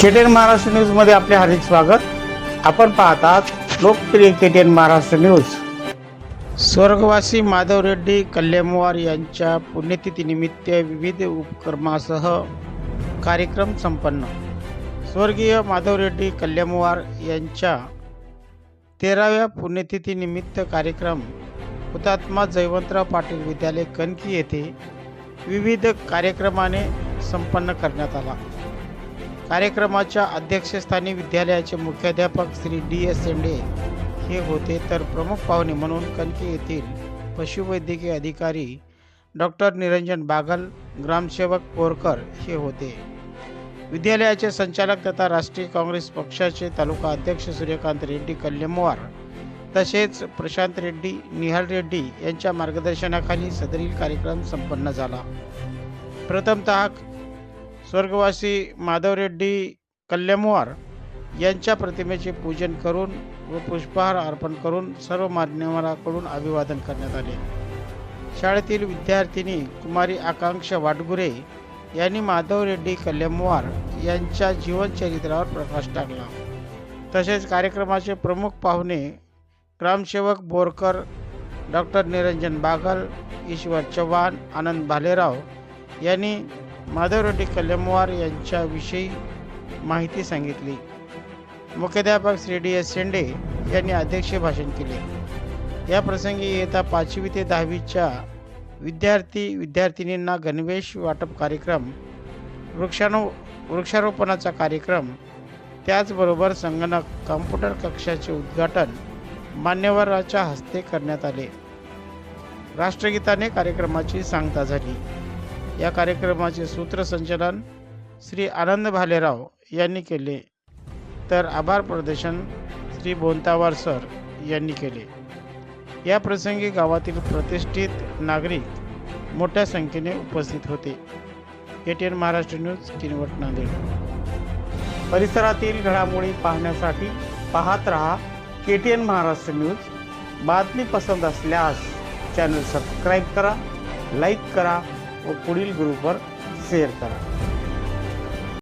KTN Maharashtra न्यूजमध्ये आपले हार्दिक स्वागत. आपण पाहतात लोकप्रिय केटीएन महाराष्ट्र न्यूज स्वर्गवासी माधव रेड्डी कल्याणवार यांच्या पुण्यतिथीनिमित्त विविध उपक्रमासह कार्यक्रम संपन्न. स्वर्गीय माधव रेड्डी कल्याणवार यांच्या तेराव्या पुण्यतिथीनिमित्त कार्यक्रम हुतात्मा जयवंतराव पाटील विद्यालय कणकी येथे विविध कार्यक्रमाने संपन्न करण्यात आला. कार्यक्रमाच्या अध्यक्षस्थानी विद्यालयाचे मुख्याध्यापक श्री डी एस शेंडे हे होते. तर प्रमुख पाहुणे म्हणून कणकी येथील पशुवैद्यकीय अधिकारी डॉक्टर निरंजन बागल ग्रामसेवक पोरकर हे होते. विद्यालयाचे संचालक तथा राष्ट्रीय काँग्रेस पक्षाचे तालुका अध्यक्ष सूर्यकांत रेड्डी कल्यमवार तसेच प्रशांत रेड्डी निहाल रेड्डी यांच्या मार्गदर्शनाखाली सदरील कार्यक्रम संपन्न झाला. प्रथमतः स्वर्गवासी माधवरेड्डी कल्यामवार यांच्या प्रतिमेचे पूजन करून व पुष्पहार अर्पण करून सर्व मान्यवराकडून अभिवादन करण्यात आले. शाळेतील विद्यार्थिनी कुमारी आकांक्षा वाटगुरे यांनी माधव रेड्डी कल्याणवार यांच्या जीवनचरित्रावर प्रकाश टाकला. तसेच कार्यक्रमाचे प्रमुख पाहुणे ग्रामसेवक बोरकर डॉक्टर निरंजन बागल ईश्वर चव्हाण आनंद भालेराव यांनी माधवरेड्डी कलमवार यांच्याविषयी माहिती सांगितली. मुख्याध्यापक श्री डी एस शेंडे यांनी अध्यक्षीय भाषण केले. या प्रसंगी येत्या पाचवी ते दहावीच्या विद्यार्थी विद्यार्थिनींना गणवेश वाटप कार्यक्रम वृक्षानो वृक्षारोपणाचा कार्यक्रम त्याचबरोबर संगणक कॉम्प्युटर कक्षाचे उद्घाटन मान्यवराच्या हस्ते करण्यात आले. राष्ट्रगीताने कार्यक्रमाची सांगता झाली. या कार्यक्रमाचे सूत्रसंचालन श्री आनंद भालेराव यांनी केले. तर आभार प्रदर्शन श्री बोंतावार सर यांनी केले. या प्रसंगी गावातील प्रतिष्ठित नागरिक मोठ्या संख्येने उपस्थित होते. ATN Maharashtra news Kinwat Nanded. परिसरातील घडामोडी पाहण्यासाठी पाहत रहा K T N Maharashtra news. बातमी पसंत असल्यास चॅनल सबस्क्राईब करा लाईक करा व पुढील ग्रुपवर शेअर करा.